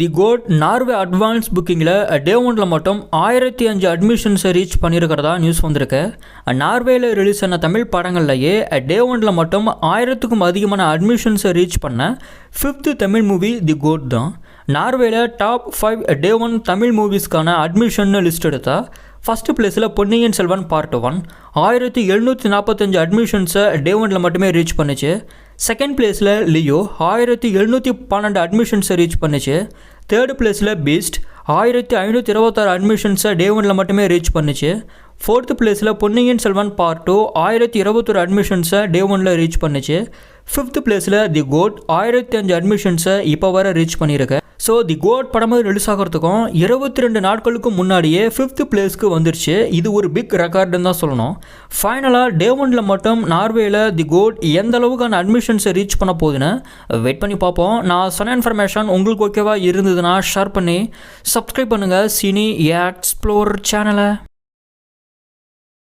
தி GOAT Norway advance புக்கிங்கில் day ஒனில் மட்டும் ஆயிரத்தி அஞ்சு அட்மிஷன்ஸை ரீச் பண்ணியிருக்கிறதா நியூஸ் வந்திருக்கு. நார்வேயில் ரிலீஸ் ஆன தமிழ் படங்கள்லையே டே ஒனில் மட்டும் ஆயிரத்துக்கும் அதிகமான அட்மிஷன்ஸை ரீச் பண்ண fifth Tamil movie the GOAT தான். நார்வேயில் top five day one Tamil மூவிஸ்க்கான admission list எடுத்தால் ஃபஸ்ட்டு பிளேஸில் பொன்னியின் செல்வன் பார்ட் ஒன் ஆயிரத்தி எழுநூற்றி நாற்பத்தஞ்சு அட்மிஷன்ஸை டே ஒனில் மட்டுமே ரீச் பண்ணுச்சு. செகண்ட் பிளேஸில் லியோ ஆயிரத்தி எழுநூற்றி பன்னெண்டு அட்மிஷன்ஸை ரீச் பண்ணுச்சு. தேர்டு பிளேஸில் பீஸ்ட் ஆயிரத்தி ஐநூற்றி இருபத்தாறு அட்மிஷன்ஸை டே ஒனில் மட்டுமே ரீச் பண்ணுச்சு. ஃபோர்த்து பிளேஸில் பொன்னியின் செல்வன் பார்ட் டூ ஆயிரத்தி இருபத்தொரு அட்மிஷன்ஸை டே ஒனில் ரீச் பண்ணுச்சு. ஃபிஃப்த் பிளேஸில் தி கோட் ஆயிரத்தி அஞ்சு அட்மிஷன்ஸை இப்போ வர ரீச் பண்ணியிருக்கு ஸோ தி கோட் படமாக ரிலீஸ் ஆகிறதுக்கும் இருபத்தி ரெண்டு நாட்களுக்கு முன்னாடியே ஃபிஃப்த் பிளேஸ்க்கு வந்துருச்சு. இது ஒரு பிக் ரெக்கார்டுன்னு தான் சொல்லணும். ஃபைனலாக டே ஒனில் மட்டும் நார்வேயில் தி கோட் எந்த அளவுக்கான அட்மிஷன்ஸை ரீச் பண்ண போகுதுன்னு வெயிட் பண்ணி பார்ப்போம். நான் சொன்ன இன்ஃபர்மேஷன் உங்களுக்கு ஓகேவா இருந்ததுன்னா ஷேர் பண்ணி சப்ஸ்கிரைப் பண்ணுங்கள் சினி எக்ஸ்ப்ளோர் சேனலை